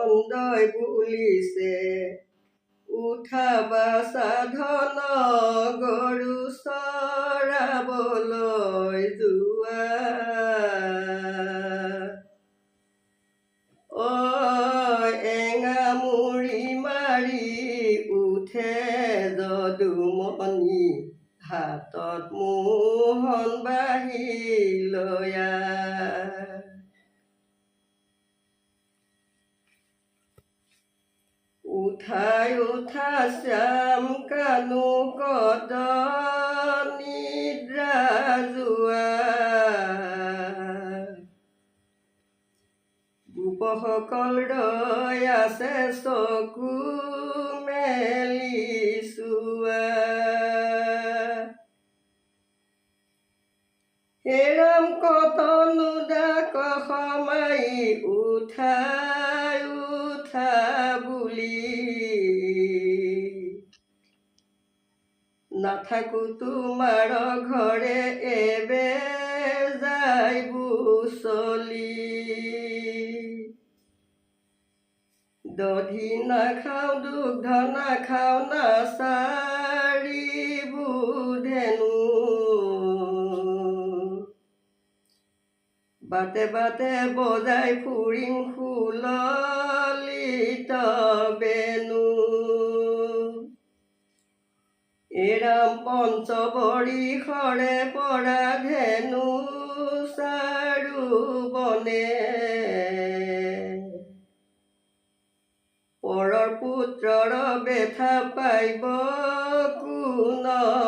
মন্দই বুলিছে উঠাবা সাধন গৰু চৰাবলৈ যোৱা। এঙামুৰি মাৰি উঠে যদুমণি হাতত মোহন বাঢ়ি লয়া উঠাই উঠা শ্যাম কানু কদ যোৱা গোপসকল আছে চকু মেলি চোৱা হেৰাম কতনো ডাক সমাই উঠাই উঠা বুলি নাথাকো তোমাৰ ঘৰে এবে যাইবু চলি। দধি নাখাওঁ দুগ্ধ নাখাওঁ নাচাৰিব বাটে বাটে বজাই ফুৰিম সুললিত বেনু এৰাম পঞ্চবৰিষৰে পৰা ধেনু চাৰু বনে। পৰৰ পুত্ৰৰ বেথা পাইব কোনজনে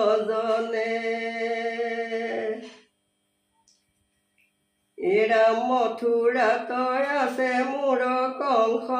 এৰাম মথুৰাত আছে মোৰ কংস